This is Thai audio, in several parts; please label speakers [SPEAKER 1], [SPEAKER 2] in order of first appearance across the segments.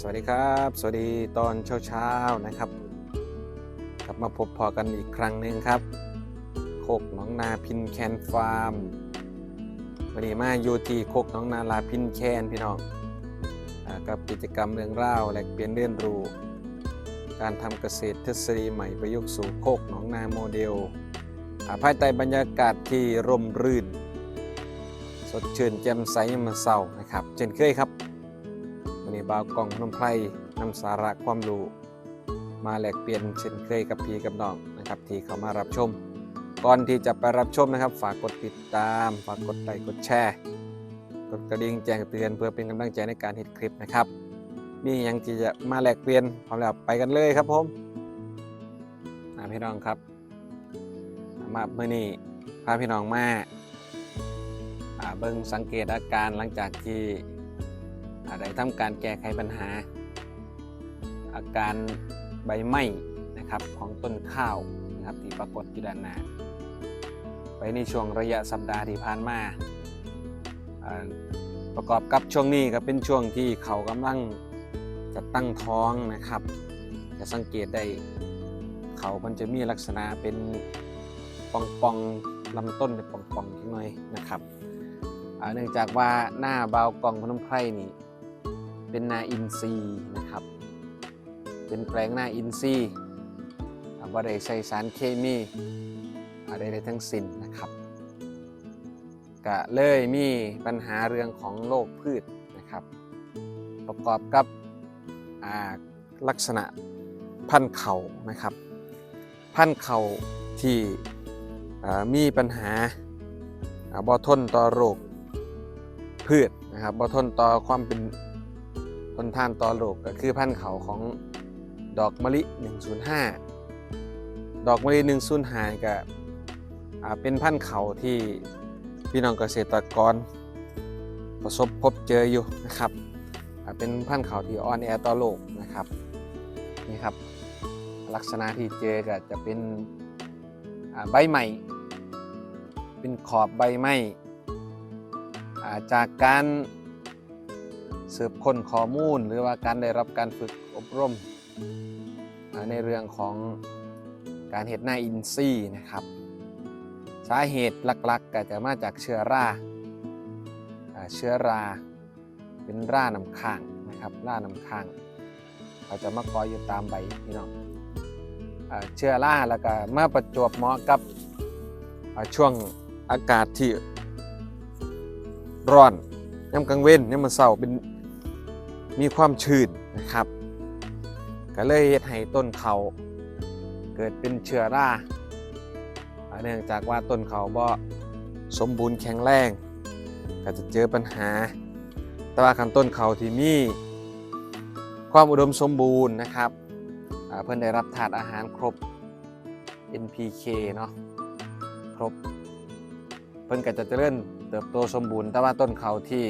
[SPEAKER 1] สวัสดีครับ สวัสดีตอนเช้าๆนะครับ กลับมาพบพอกันอีกครั้งหนึ่งครับ โคกหนองนาพินแคนฟาร์มวันนี้มาอยู่ที่โคกหนองนาลาพินแคนพี่น้องกับกิจกรรมเรื่องเล่าแลกเปลี่ยนเรียนรู้ การทำเกษตรทฤษฎีใหม่ประยุกต์สู่โคกหนองนาโมเดลภายใต้บรรยากาศที่ร่มรื่น สดชื่นแจ่มใสยามเศร้านะครับ เช่นเคยครับ บ่าวกล่องพนมไพรนำสาระความรู้มาแลกเปลี่ยนเช่นเคยกับพี่กับน้องนะครับที่เข้ามารับชม ก่อนที่จะไปรับชมนะครับ ฝากกดติดตาม ฝากกดไลค์กดแชร์กดกระดิ่งแจ้งเตือนเพื่อเป็นกำลังใจในการเห็นคลิปนะครับ มีอย่างที่จะมาแลกเปลี่ยนพร้อมแล้วไปกันเลยครับผมอ่าพี่น้องครับ มาเมื่อนี้พาพี่น้องมาเบิ่งสังเกตอาการหลังจากที่ ได้ทำการแก้ไขปัญหา อาการใบไหม้นะครับของต้นข้าวนะครับที่ปรากฏอยู่ด้านหน้าไปในช่วงระยะสัปดาห์ที่ผ่านมาประกอบกับช่วงนี้ก็เป็นช่วงที่เขากำลังจะตั้งท้องนะครับ จะสังเกตได้เขามันจะมีลักษณะเป็นปองปองๆลำต้นเป็นปองปองนิดหน่อยนะครับเนื่องจากว่าหน้าเบากองพนมไพรนี่ เป็นนาอินทรีนะครับ เป็นแปลงนาอินทรีอ่าบ่ได้ใส่สารเคมีอะไรใดทั้งสิ้นนะครับก็เลยมีปัญหาเรื่องของโรคพืชนะครับ ประกอบกับลักษณะพันเขานะครับ พันเขาที่มีปัญหาอ่าบ่ทนต่อโรคพืชนะครับบ่ทนต่อความเป็น ทนทานต่อโรคก็คือพันธุ์เขาของดอกมะลิ 105 ดอกมะลิ 105ก็เป็นพันธุ์เขาที่พี่น้องเกษตรกร ประสบพบเจออยู่นะครับเป็นพันธุ์เขาที่อ่อนแอต่อโรคนะครับนี่ครับลักษณะที่เจอก็จะเป็นใบใหม่ เป็นขอบใบไม้จากการ สืบค้นข้อมูล หรือว่าการได้รับการฝึกอบรม ในเรื่องของการเห็ดหน้าอินทรีนะครับ สาเหตุหลักๆ ก็จะมาจากเชื้อราเชื้อราเป็นร่านำค้างนะครับร่านำค้างเขาจะมาเกอยอยู่ตามใบพี่น้องเชื้อราแล้วก็มาประจวบเหมาะกับช่วงอากาศที่ร้อนย่ำกลางเว้นย่ำมันเสาเป็น มีความชื้นนะครับ ก็เลยเฮ็ดให้ต้นเขาเกิดเป็นเชื้อราเนื่องจากว่าต้นเขาบ่สมบูรณ์แข็งแรง ก็จะเจอปัญหา แต่ว่าคันต้นเขาที่มีความอุดมสมบูรณ์นะครับ เพื่อนได้รับถาดอาหารครบ NPK เนาะครบ เพิ่นก็จะเจริญเติบโตสมบูรณ์ แต่ว่าต้นเขาที่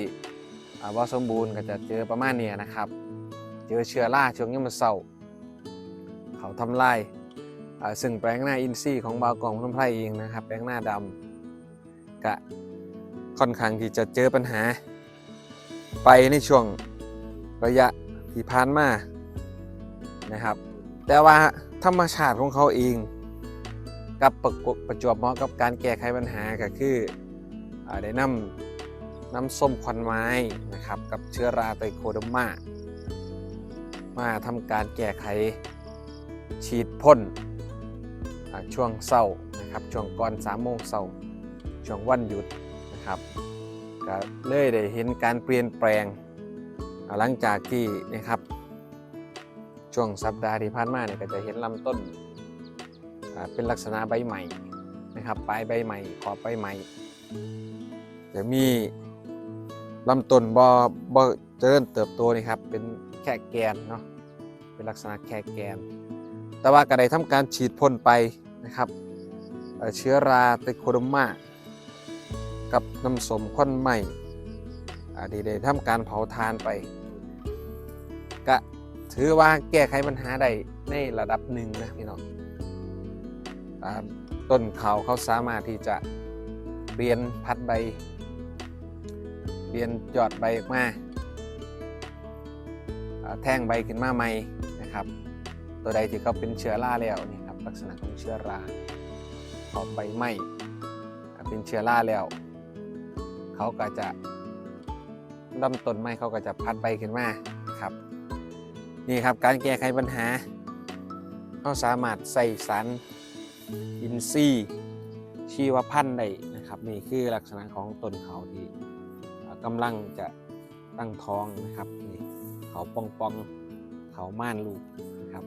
[SPEAKER 1] อ่าว่าสมบูรณ์ก็จะเจอประมาณเนี้ยนะครับ เจอเชื้อราช่วงนี้มันเศร้า เขาทำลายซึ่งแปลงหน้าอินทรีย์ของบาวกองพนมไพรเองนะครับ แปลงหน้าดำก็ค่อนข้างที่จะเจอปัญหา ไปในช่วงระยะที่ผ่านมานะครับ แต่ว่าธรรมชาติของเขาเองกับประกประจวบเหมาะกับการแก้ไขปัญหาก็คืออได้นำ น้ำส้มควันไม้นะครับกับเชื้อราไตโคโดมามาทำการแก้ไขฉีดพ่นช่วงเศร้านะครับช่วงก่อน3โมงเศร้าช่วงวันหยุดนะครับก็เลยได้เห็นการเปลี่ยนแปลงหลังจากที่นะครับช่วงสัปดาห์ที่ผ่านมาเนี่ยก็จะเห็นลำต้นเป็นลักษณะใบใหม่นะครับปลายใบใหม่ขอบใบใหม่จะมี ลำต้นบอบอเจริญเติบโตนี่ครับ เป็นแค่แกนเนาะเป็นลักษณะแค่แกน แต่ว่าก็ได้ทำการฉีดพ่นไปนะครับเเชื้อราไตโคโดมากับน้ำสมควันใหม่ดีได้ทำการเผาทานไปก็ถือว่าแก้ไขปัญหาได้ในระดับหนึ่งนะพี่น้องต้นเขาเขาสามารถที่จะเปลี่ยนพัดใบ เรียนยอดใบออกมาแท่งใบขึ้นมาใหม่นะครับ ตัวใดที่เขาเป็นเชื้อราแล้วนี่ครับลักษณะของเชื้อราขอบใบไหม้เป็นเชื้อราแล้ว เขาก็จะลำต้นไม้เขาก็จะพัดใบขึ้นมาครับ นี่ครับการแก้ไขปัญหาเขาสามารถใส่สารอินทรีย์ชีวพันธุ์ได้นะครับ นี่คือลักษณะของต้นเขาที่ กำลังจะตั้งท้องนะครับนี่เขาปองปองๆเขาม่านลูกนะครับ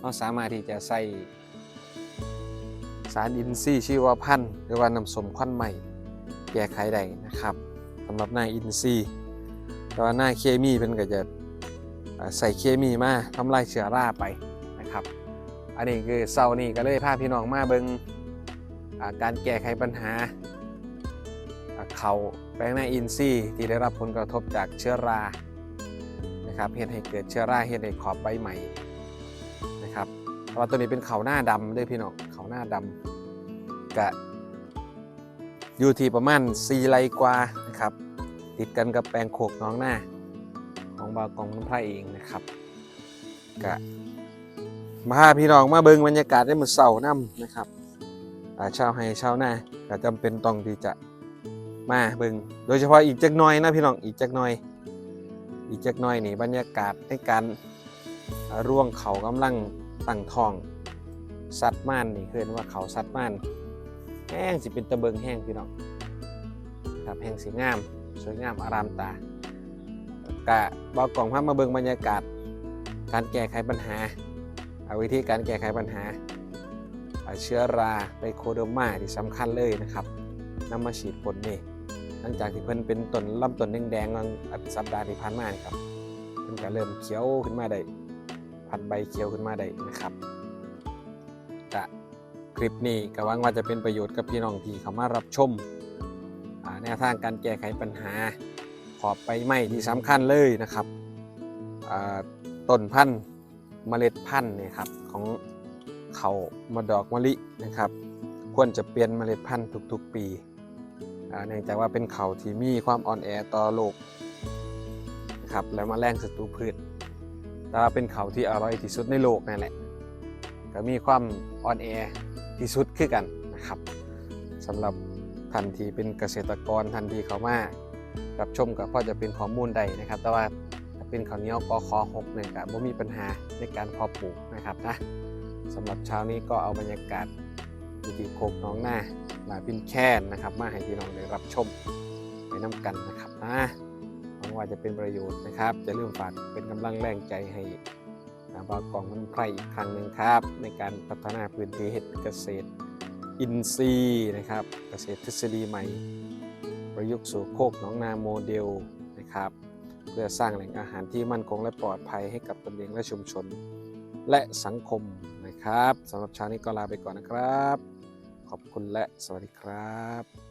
[SPEAKER 1] เราสามารถที่จะใส่สารอินทรีย์ชีวพันธุ์หรือว่าน้ำสมควันใหม่แก้ไขได้นะครับสำหรับหน้าอินทรีย์แต่ว่าหน้าเคมีเป็นก็จะใส่เคมีมาทำลายเชื้อราไปนะครับ อันนี้คือเสาร์นี้ก็เลยพาพี่น้องมาเบิงการแก้ไขปัญหาอ่าเขา แปลงหน้าอินทรีย์ที่ได้รับผลกระทบจากเชื้อรานะครับเฮ็ดให้เกิดเชื้อราเฮ็ดให้ขอบใบใหม่นะครับเพราะว่าตัวนี้เป็นเขาหน้าดำด้วยพี่น้องเขาหน้าดำกะอยู่ที่ประมาณ4ไรกว่านะครับติดกันกับแปลงโขกน้องหน้า ของบาวกองน้ำไพรเองนะครับกะมาพี่น้องมาเบิงบรรยากาศได้หมือเสาร์น้ำนะครับชาวไห้ชาวหน้าก็จำเป็นต้องที่จะ มาเบิงโดยเฉพาะอีกจักหน่อยนะพี่น้องอีกจักหน่อย อีกจักหน่อยนี่บรรยากาศในการร่วงเขากำลังตั้งทองสัตว์ม่านนี่คือว่าเขาสัตว์ม่านแห้งสิเป็นตะเบิงแห้งพี่น้องครับแห้งสีงาม สวยงามอารามตากะบอกกล่องภาพมาเบิงบรรยากาศ การแก้ไขปัญหาเอาวิธีการแก้ไขปัญหาเชื้อราไตโคเดอร์มาที่สำคัญเลยนะครับนำมาฉีดพ่นนี่ หลังจากที่เพิ่นเป็นต้นลำต้นแดงๆวันสัปดาห์ที่ผ่านมานี่ครับเพิ่นก็เริ่มเขียวขึ้นมาได้พันใบเขียวขึ้นมาได้นะครับกะคลิปนี้ก็หวังว่าจะเป็นประโยชน์กับพี่น้องที่เข้ามารับชมแนวทางการแก้ไขปัญหาขอบใบไม้ที่สำคัญเลยนะครับต้นพันธุ์เมล็ดพันธุ์เนี่ยครับของเขามาดอกมะลินะครับ ควรจะเปลี่ยนเมล็ดพันธุ์ทุกๆปี เนื่องจากว่าเป็นเขาที่มีความอ่อนแอต่อโลกนะครับและแมาแรงศัตรูพืช แต่ว่าเป็นเขาที่อร่อยที่สุดในโลกนั่นแหละก็มีความอ่อนแอที่สุดคือกันนะครับสำหรับท่านที่เป็นเกษตรกรท่านที่เขามารับชมก็พอจะเป็นข้อมูลใดนะครับ แต่ว่าถ้าเป็นข้าวเหนียวกอคอหกเนี่ยก็บ่มีปัญหาในการพอปลูกนะครับนะสำหรับเช้านี้ก็เอาบรรยากาศอยู่ที่โคกน้องหน้า หนาพินแค้นนะครับ มาให้พี่น้องได้รับชมไปน้ำกันนะครับนะหวังว่าจะเป็นประโยชน์นะครับ จะลืมฝากเป็นกำลังแรงใจให้บากองมันไพรอีกครั้งหนึ่งครับ ในการพัฒนาพื้นที่เห็ดเกษตรอินทรีย์นะครับ เกษตรทฤษฎีใหม่ ประยุกต์สู่โคกหนองนาโมเดลนะครับ เพื่อสร้างแหล่งอาหารที่มั่นคงและปลอดภัยให้กับตนเองและชุมชนและสังคมนะครับสำหรับเช้านี้ก็ลาไปก่อนนะครับ ขอบคุณและสวัสดีครับ